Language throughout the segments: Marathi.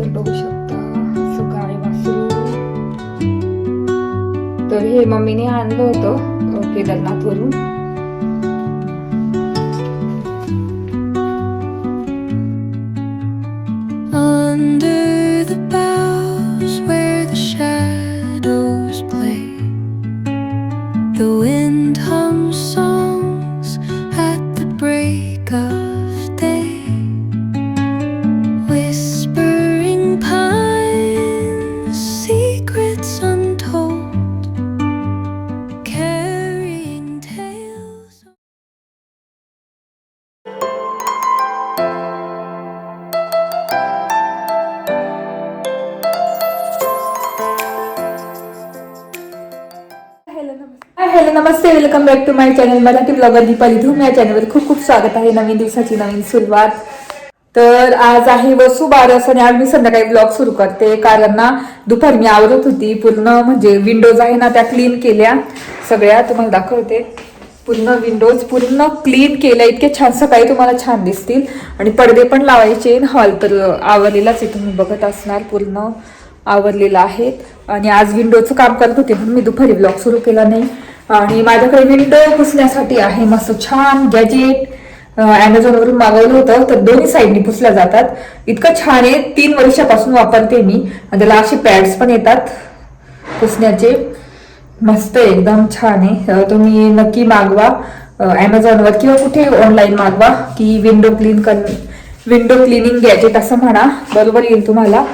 तर बघू शकता. सकाळी वासरू. तर हे मम्मीने आणलं होतं Kedarnath back to my channel Marathi blogger Deepali Dhoom या चॅनलवर खूप खूप स्वागत आहे नवीन दिवसाची नवीन सुरुवात. तर आज आहे वसू बारस आणि आज मी संध्याकाळी ब्लॉग सुरू करते. कारण ना दुपारी मी आवरत होती. पूर्ण म्हणजे विंडोज आहे ना त्या क्लीन केल्या. सगळ्या तुम्हाला दाखवते. पूर्ण विंडोज पूर्ण क्लीन केल्या. इतके छान सकाळी तुम्हाला छान दिसतील. आणि पडदे पण लावायचे. हॉल तर आवरलेलाच आहे. तुम्ही बघत असणार. पूर्ण आवरलेला आहे आणि आज विंडोचं काम करत होते म्हणून मी दुपारी ब्लॉग सुरू केला नाही. आणि माझ्याकडे विंडो पुसण्यासाठी आहे. मस्त छान गॅजेट वरून मागवलं होतं. तर दोन्ही साईडनी पुसल्या जातात. इतकं छान आहे. तीन वर्षापासून वापरते मी. आणि त्याला असे पॅड्स पण येतात पुसण्याचे. मस्त एकदम छान आहे. तुम्ही नक्की मागवा. ॲमेझॉनवर किंवा कुठे ऑनलाईन मागवा की विंडो क्लीन कर विंडो क्लिनिंग गॅजेट असं म्हणा. बरोबर येईल तुम्हाला.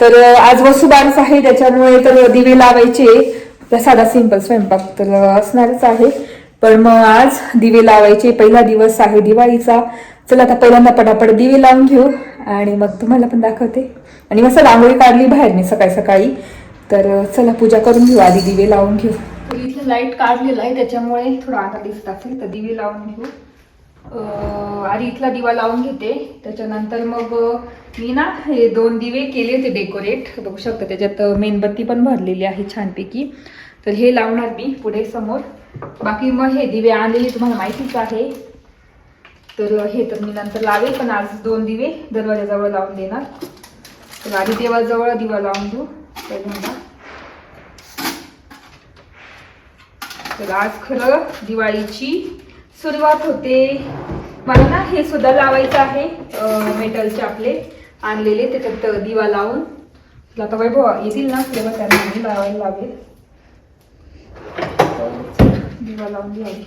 तर आज वसुबारस आहे. त्याच्यामुळे तर दिवे लावायचे. तर साधा सिंपल स्वयंपाक तर असणारच आहे. पण मग आज दिवे लावायचे पहिला दिवस आहे दिवाळीचा. चला आता पहिल्यांदा पटापट दिवे लावून घेऊ आणि मग तुम्हाला पण दाखवते. आणि मस्त रांगोळी काढली बाहेर मी सकाळी सकाळी. तर चला पूजा करून घेऊ आधी दिवे लावून घेऊ. इथलं लाइट काढलेलं आहे त्याच्यामुळे थोडा आता दिसत असेल तर दिवे लावून घेऊ. आधी इथला दिवा लावून घेते. त्याच्यानंतर मग मी ना हे दोन दिवे केले होते डेकोरेट बघू शकता त्याच्यात मेणबत्ती पण भरलेली आहे छानपैकी. तर हे लावणार मी पुढे समोर. बाकी मग हे दिवे आणलेले तुम्हाला माहितीच आहे. तर हे तर मी नंतर लावेल पण आज दोन दिवे दरवाजाजवळ लावून देणार. तर आधी देवाजवळ दिवा लावून देऊ पहिल्यांदा तर आज खरं दिवाळीची सुरुवात होते. मला ना हे सुद्धा लावायचं आहे मेटलचे आपले. आणलेले त्याच्यात दिवा लावून. आता वैभव येतील ना तेव्हा त्यांना लावायला लावेल दिवा लावून घ्यावी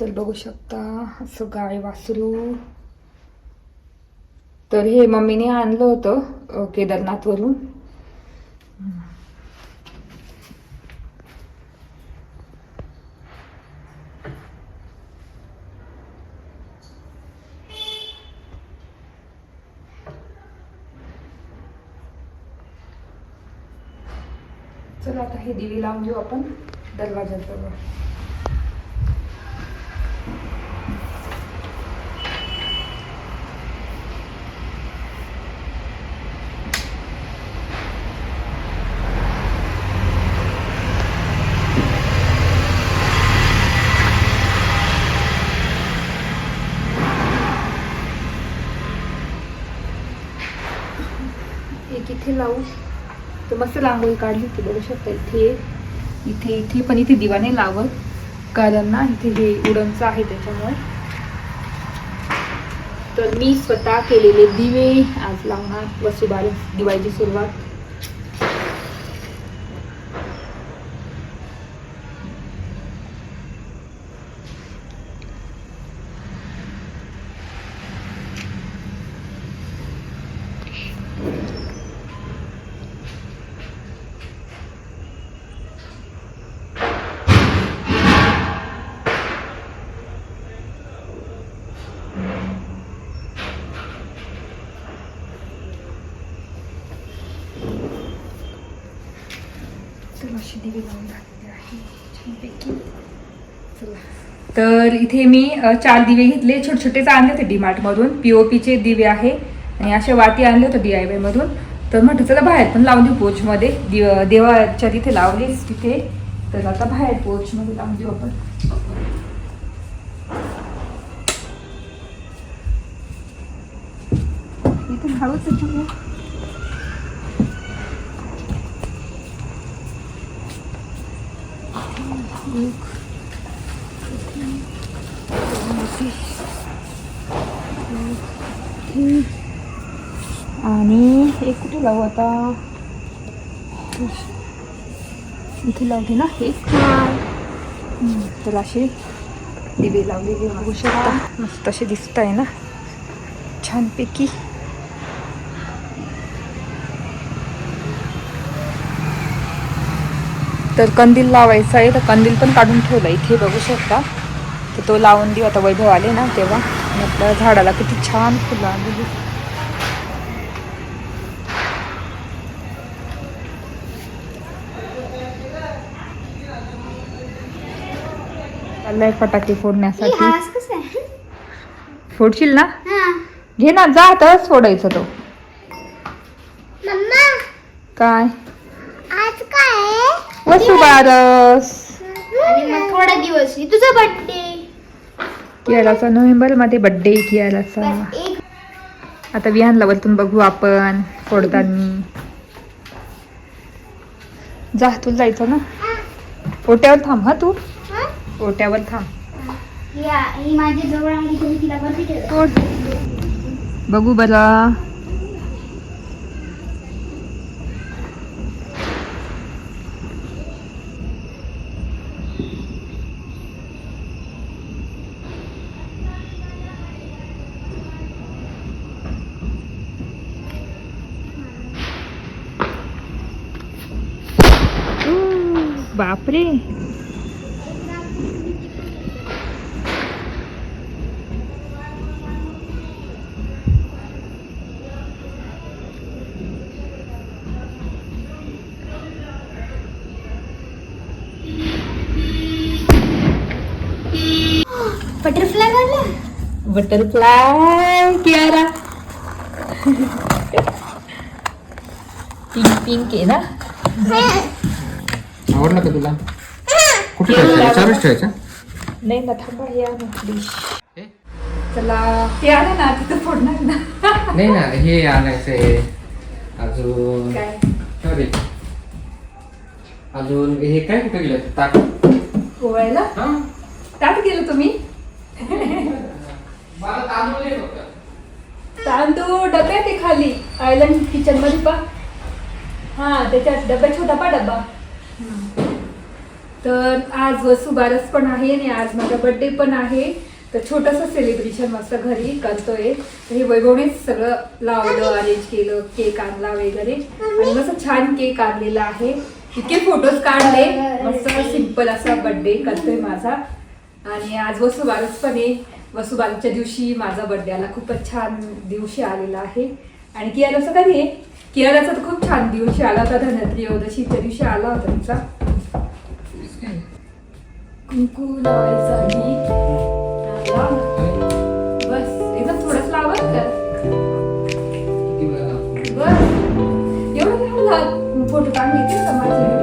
तर बघू शकता असं गाय वासरू. तर हे मम्मीने आणलं होतं केदारनाथवरून. चला आता हे दिवे लावून घेऊ आपण दरवाजाजवळ एक इथे लावू तर मस्त रांगोळी काढली होती बघू शकता इथे. इथे इथे पण इथे दिवा नाही लावत. कारण ना इथे हे उडनचं आहे त्याच्यामुळे. तर मी स्वतः केलेले दिवे. आज लावणार वसुबारस दिवाळीची सुरुवात. अशी दिवे लावून आहे. छानपैकी. चला. तर इथे मी चार दिवे घेतले. छोटे छोटेच आणले होते डीमार्टमधून पी ओ पीचे दिवे आहे. आणि अशा वाती आणले होते डी आय वायमधून तर म्हटलं चला बाहेर पण लावून देऊ पोचमध्ये दिव देवाच्या तिथे लावलीच तिथे. तर आता बाहेर पोचमध्ये लावून देऊ आपण. इथून हळूच आहे आणि एक कुठे लावू आता? इथे लावते ना? एक तर असे दिवे लावलेले बघू शकता. मस्त असे दिसत आहे ना? छानपैकी. तर कंदील लावायचा आहे. तर कंदील पण काढून ठेवला. इथे बघू शकता. तर तो लावून देऊ. आता वैभव आले ना तेव्हा. आपल्या झाडाला किती छान फुलं आलेली. चाललाय फटाके फोडण्यासाठी. फोडशील ना? हा. घे ना जा तर सोडायचं तो. काय? वसुबारस आणि मग थोडा दिवस. तुझा बर्थडे कियालाचा नोव्हेंबरमध्ये बर्थडे एक. आता विहानला वरतून बघू आपण फोडतानी. जा तुला जायचं ना? ओट्यावर थांब हा तू? ओट्यावर थांब. बघू बरं. बापरे. बटरफ्लाय काढला बटरफ्लाय कियारा पिंक पिंक आहे ना? आवडला का तुला? कुठे ठेवायचं? ठेवायचा? नाही ना थांबा हे प्लीज हे? चला ते आलं ना तिथं फोडणार ना. नाही ना हे आणायचंय. अजून काय? ठेव रे. अजून हे काय कुठे गेलं? ताक गोव्याला हा? ताट गेलो तुम्ही? मला तांदूळ दे फक्त. तांदूळ डब्यात आहे खाली. आयलंड किचनमध्ये पा. हा त्याच्यात डब्यात छोटा पा डब्बा. तर आज वसुबारस पण आहे आणि आज माझा बर्थडे पण आहे. तर छोटंसं सेलिब्रेशन मस्त घरी करतोय. तर हे वैभवनेच सगळं लावलं अरेंज केलं केक आणला वगैरे. आणि मस्त छान केक आणलेला आहे. इतके फोटोज काढले. मस्त सिंपल असा बर्थडे करतोय माझा. आणि आज वसुबारस पण आहे. वसुबारसच्या दिवशी माझा बर्थडे आला खूपच छान दिवशी आलेला आहे. आणि कियाराचं कधी कियाराचा तर खूप छान दिवशी आला होता धनत्रयोदशीच्या दिवशी आला होता तिचा कुंकू लावायचं. बस. एकदम थोडंच लावत वेळा? बस. एवढं फोटो काढून का माझे?